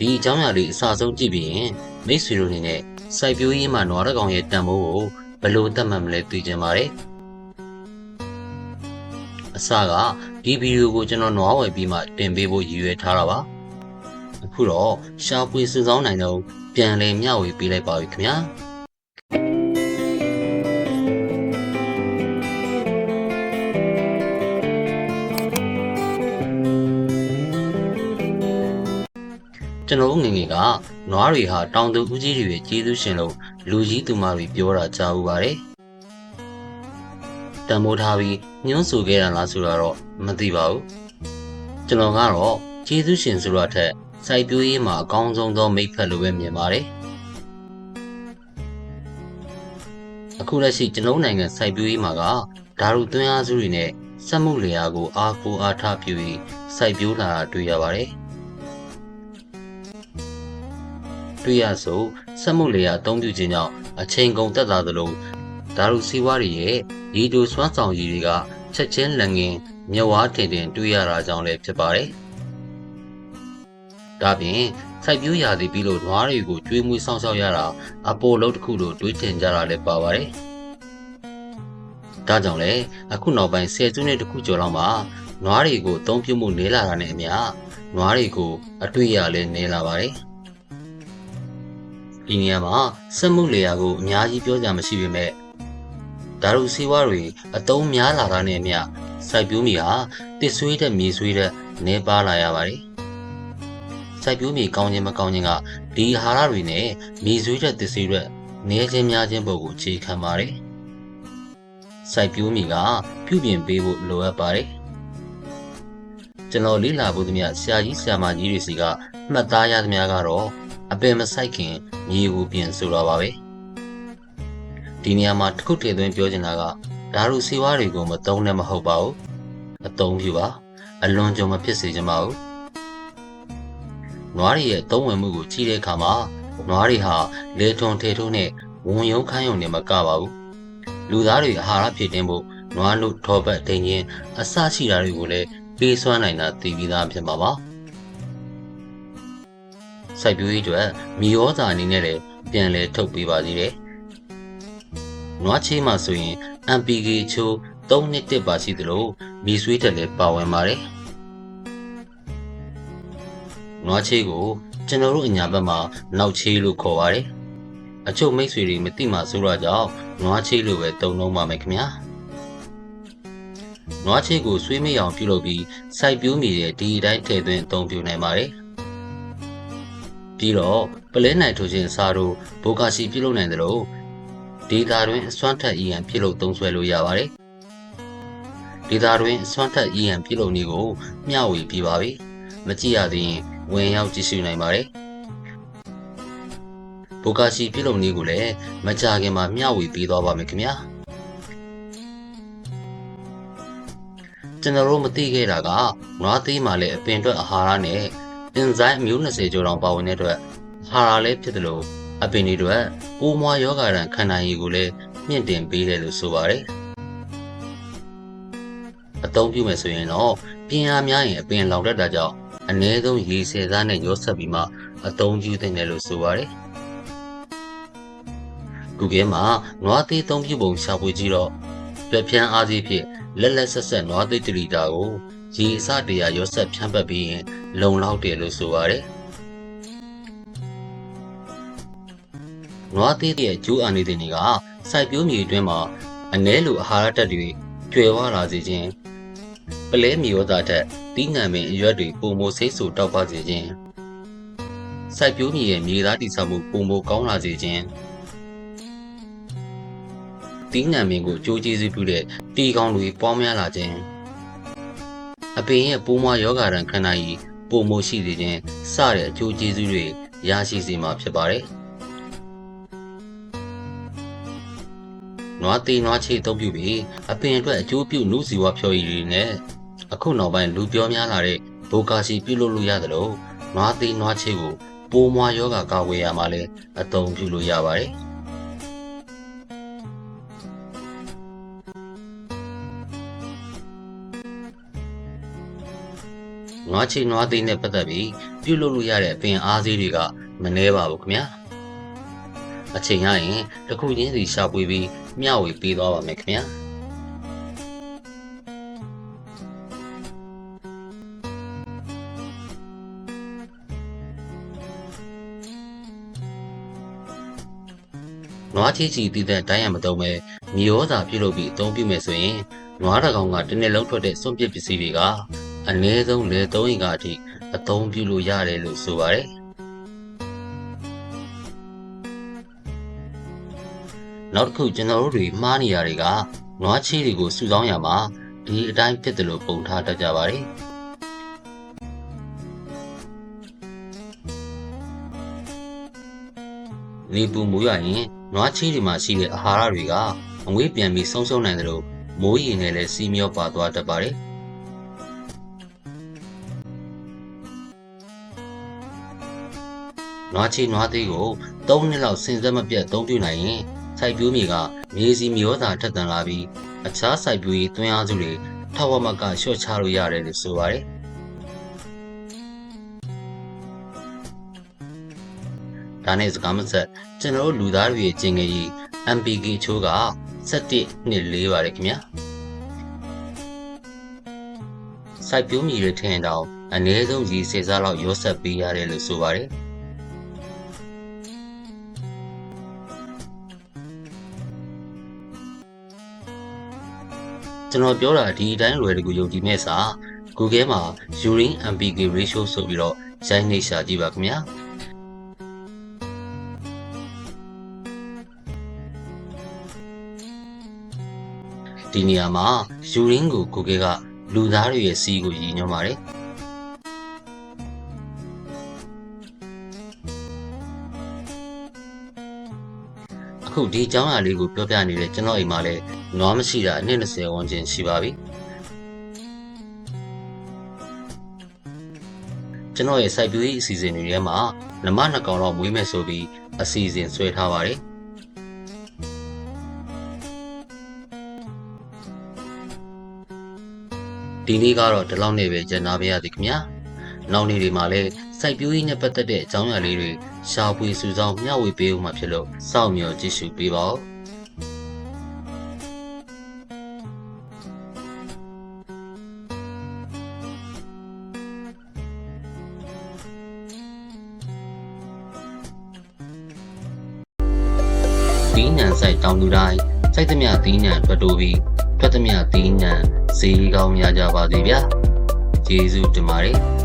ဒီအကြောင်းအရာလေးအစဆုံးကြည့်ပြီးရင်မိတ်ဆွေတို့အနေနဲ့စိုက်ပျိုးရေးမှာနွားတကောင်ရဲ့တန်ဖိုးကိုဘယ်လိုသတ်မှတ်မလဲသိကြပါတယ်အစကဒီဗီဒီယိုကိုကျွန်တော်နွားဝယ်ပြီးမှတင်ပေးဖို့ရည်ရွယ်ထားတာပါအခုတော့ရှားပွေစုဆောင်းနိုင်တော့ပြန်လည်မျှဝေပေးလိုက်ပါပြီခင်ဗျာ ကျွန်တော်ငယ်ငယ်ကနွားတွေဟာတောင်သူဦးကြီးတွေရဲ့ကျေးဇူးရှင်လို့လူကြီးသူမတွေပြောတာကြားဦးပါတယ်တန်မိုးထားပြီးညှိုးဆူခဲ့တာလားဆိုတာတော့မသိပါဘူးကျွန်တော်ကတော့ကျေးဇူးရှင်ဆိုတာထက်စိုက်ပျိုးရေးမှာအကောင်းဆုံးသောမိတ်ဖက်လိုပဲမြင်ပါတယ်အခုလက်ရှိကျွန်တော်နိုင်ငံစိုက်ပျိုးရေးမှာကဓာတ်သွင်းအားစုတွေနဲ့စက်မှုလျာကိုအားကိုအားထားပြုပြီးစိုက်ပျိုးလာတာတွေ့ရပါတယ် တွေ့ရဆိုစက်မှုလျာအသုံးပြုခြင်းကြောင့်အချိန်ကုန်တက်လာသလိုဓာတ်စီးပွားတွေရဲ့ရေတိုစွမ်းဆောင်ရည်တွေကချက်ချင်းလက်ငင်းမြဝါထင်ထင်တွေ့ရတာကြောင့်လည်းဖြစ်ပါတယ်။ဒါပြင်စိုက်ပျိုးရာသီပြီးလို့နွားတွေကိုကျွေးမွေးစောင့်ရှောက်ရတာအပေါ်လုံးတစ်ခုလိုတွေးထင်ကြတာလည်းပါပါတယ်။ဒါကြောင့်လေအခုနောက်ပိုင်းဆယ်စုနှစ်တစ်ခုကျော်လောက်မှာနွားတွေကိုအသုံးပြုမှုနေလာတာနဲ့အမျှနွားတွေကိုအတွေ့အရလည်းနေလာပါတယ်။ ဒီနေရာမှာစက်မှုလေယာကိုအများကြီးပြောကြမရှိပေမဲ့ဓာတ်ရုပ်စေဝါတွေအတုံးများလာတာနဲ့အမျှစိုက်ပျိုးမြေဟာတစ်ဆွေးတဲ့မြေဆွေးတဲ့နေပါလာရပါတယ်။စိုက်ပျိုးမြေကောင်းခြင်းမကောင်းခြင်းကဒီအာဟာရတွေနဲ့မြေဆွေးတဲ့တစ်ဆွေးတဲ့နေခြင်းများခြင်းပုံကိုအခြေခံပါတယ်။စိုက်ပျိုးမြေကပြုပြင်ပေးဖို့လိုအပ်ပါတယ်။ကျွန်တော်လေ့လာဖို့သမျှဆရာကြီးဆရာမကြီးတွေစီကမှတ်သားရသမျှကတော့ အပင်မဆိုင်ခင်မြေကိုပြင်ဆိုတော့ပါပဲဒီနေရာမှာတစ်ခုထည့်သွင်းပြောချင်တာကဓာတ်ရုပ်စေဝါတွေကိုမသုံးနဲ့မဟုတ်ပါဘူးအသုံးပြုပါအလွန်ကြုံမဖြစ်စေချင်ပါဘူးနွားတွေရဲ့သုံးဝင်မှုကိုကြည့်တဲ့အခါမှာနွားတွေဟာလေထုံထေထုံးနဲ့ဝန်ယုံခန်းယုံနဲ့မကပါဘူးလူသားတွေအာဟာရဖြည့်တင်းဖို့နွားလို့ထောပတ်ဒိန်ချင်းအစရှိတာတွေကိုလည်းပေးစွမ်းနိုင်တာသိပြီးသားဖြစ်မှာပါ စိုက်ပျိုးရေးအတွက်မြေဩဇာအနေနဲ့လည်းပြန်လည်ထုတ်ပေးပါသေးတယ်။နွားချေးမှာဆိုရင် MPK ချိုး3နှစ်တစ်ပါရှိသလိုမြေဆွေးတက်လည်းပါဝင်ပါတယ်။နွားချေးကိုကျွန်တော်တို့အညာဘက်မှာနောက်ချေးလို့ခေါ်ပါတယ်။အချို့မိတ်ဆွေတွေမသိမှဆိုတော့ကြောင့်နွားချေးလို့ပဲတုံလုံးပါမယ်ခင်ဗျာ။နွားချေးကိုဆွေးမိအောင်ပြုလုပ်ပြီးစိုက်ပျိုးမြေရဲ့ဒီအတိုင်းထည့်သွင်းအသုံးပြုနိုင်ပါတယ်။ ပြီးတော့ပလဲနိုင်ထိုခြင်းစာတို့ဘိုကာစီပြုလုပ်နိုင်တယ်လို့ဒေတာတွင်အစွမ်းထက်အီယံပြုလုပ်သုံးစွဲလို့ရပါတယ်ဒေတာတွင်အစွမ်းထက်အီယံပြုလုပ်နည်းကိုမျှဝေပြပါပြီမကြည့်ရသေးရင်ဝင်ရောက်ကြည့်ရှုနိုင်ပါတယ်ဘိုကာစီပြုလုပ်နည်းကိုလည်းမကြခင်မှာမျှဝေပေးသွားပါမယ်ခင်ဗျာကျွန်တော်တို့မသိခဲ့တာကနွားသေးမှလည်းအပင်အတွက်အာဟာရနဲ့အ င်ဇိုင်းအမျိုး20ကျော်တောင်ပါဝင်တဲ့အတွက်ဟာရာလည်းဖြစ်တယ်လို့အပင်တွေအတွက်ပိုးမွားယောဂါရန်ခန္ဓာရည်ကိုလည်းမြင့်တင်ပေးတယ်လို့ဆိုပါတယ်အသုံးပြုမယ်ဆိုရင်တော့ပြင်းအားများရင်အပင်လောင်တတ်တာကြောင့်အ ਨੇ ဆုံးရေဆယ်သားနဲ့ရောဆက်ပြီးမှအသုံးပြုသင့်တယ်လို့ဆိုပါတယ် Google မှာနွားသေးသုံးပြုပုံရှာဖွေကြည့်တော့ပြပြန်းအားကြီးဖြင့်လက်လက်ဆက်ဆက်နွားသေးတလီတာကို ရေအစတရာရောဆက်ဖြန့်ပတ်ပြီးရင်လုံလောက်တယ်လို့ဆိုပါတယ်။နွားသေးရဲ့ကျိုးအာနေတဲ့တွေကစိုက်ပျိုးမြေအတွင်းမှာအ ਨੇ လိုအာဟာရဓာတ်တွေကျွယ်ဝလာစေခြင်းပလဲမြေရောသားထက်တီးငံပင်အရွက်တွေပုံမိုဆိတ်ဆူတောက်ပစေခြင်းစိုက်ပျိုးမြေရဲ့မြေသားတည်ဆောက်မှုပုံမိုကောင်းလာစေခြင်းတီးငံပင်ကိုကြိုးကျေးဇူးပြုတဲ့တီကောင်းတွေပွားများလာခြင်း အပင်ရဲ့ပိုးမွားယောဂါရန်ခန္ဓာကြီးပုံမိုရှိစေခြင်းစတဲ့အကျိုးကျေးဇူးတွေရရှိစေမှာဖြစ်ပါတယ်။နွားသေးနွားချေသုံးပြုပြီးအပင်အတွက်အကျိုးပြုနုစီဝါဖြော်ရည်တွေနဲ့အခုနောက်ပိုင်းလူပြောများလာတဲ့ဘိုကာစီပြုလုပ်လို့ရတယ်လို့နွားသေးနွားချေကိုပိုးမွားယောဂါကာဝေးရမှာလဲအသုံးပြုလို့ရပါတယ်။ နွားချီနွားသိန်းနဲ့ပတ်သက်ပြီးပြုလုပ်လို့ရတဲ့အပင်အားစေးတွေကမနှဲပါဘူးခင်ဗျာအချိန်ရရင်တစ်ခုချင်းစီရှာဖွေပြီးမျှဝေပေးသွားပါမယ်ခင်ဗျာနွားချီချီတည်တဲ့တိုင်းရမတုံးပဲမြေရောစာပြုလုပ်ပြီးအသုံးပြုမယ်ဆိုရင်နွားတကောင်ကတစ်နေ့လုံးထွက်တဲ့စွန့်ပစ်ပစ္စည်းတွေက အနည်းဆုံးလေသုံးရင်ကအထိအသုံးပြုလို့ရတယ်လို့ဆိုပါတယ်နောက်တစ်ခုကျွန်တော်တို့တွေမှားနေရတွေကနွားချီတွေကိုစုဆောင်းရမှာဒီအတိုင်းဖြစ်တယ်လို့ပုံထားတတ်ကြပါတယ်နေပူမိုးရရင်နွားချီတွေမှာရှိတဲ့အာဟာရတွေကအငွေးပြန်ပြီးဆုံးရှုံးနိုင်တယ်လို့မိုးရေနဲ့လည်းစီးမျောပါသွားတတ်ပါတယ် နွားချီနွားသေးကို3နှစ်လောက်စင်စက်မပြတ်သုံးပြနိုင်ရင်စိုက်ပျိုးမြေကမြေစီမြေဩဇာထက်သန်လာပြီးအခြားစိုက်ပျိုးရေးသွင်းအားစုတွေထောက်ဝမကလျှော့ချလို့ရတယ်လို့ဆိုပါတယ်ဒါနဲ့စကားမဆက်ကျွန်တော်တို့လူသားတွေရဲ့ကျင်ငယ်ကြီး MPK ချိုးက17နှစ်4ပါတယ်ခင်ဗျာစိုက်ပျိုးမြေတွေထင်တောင်အနည်းဆုံးရေစေစားလောက်ရောဆက်ပေးရတယ်လို့ဆိုပါတယ် ကျွန်တော်ပြောတာဒီအတိုင်းလွယ်တကူယုံကြည်မဲ့စာ Google မှာ urine MPK ratio ဆိုပြီးတော့ရိုင်းနှိပ်ရှာကြည့်ပါခင်ဗျာဒီနေရာမှာယူရင်းကိုကိုကေကလူသားတွေရဲ့စီးကိုရည်ညွှန်းပါတယ်အခုဒီအကြောင်းအရာလေးကိုပြောပြနေတဲ့ကျွန်တော်အိမ်မှာလည်း နွားမရှိတာအနည်း20ဝန်းကျင်ရှိပါပြီကျွန်တော်ရဲ့စိုက်ပျိုးရေးအစီအစဉ်တွေထဲမှာနမနှစ်ကောင်တော့မွေးမဲ့ဆိုပြီးအစီအစဉ်ဆွဲထားပါတယ်ဒီနေ့ကတော့ဒီလောက်နဲ့ပဲကျန်နာပါရသည်ခင်ဗျာနောက်နေ့တွေမှာလည်းစိုက်ပျိုးရေးနဲ့ပတ်သက်တဲ့အကြောင်းအရာလေးတွေရှာဖွေစုဆောင်းမျှဝေပေးဦးမှာဖြစ်လို့စောင့်မျှော်ကြည့်ရှုပေးပါဦး ဒီညံဆိုင်တောင်သူတိုင်းစိုက်သမျှဒီညံထွက်တိုးပြီးထွက်သမျှဒီညံဈေးကောင်းရကြပါစေဗျာကျေးဇူးတင်ပါတယ်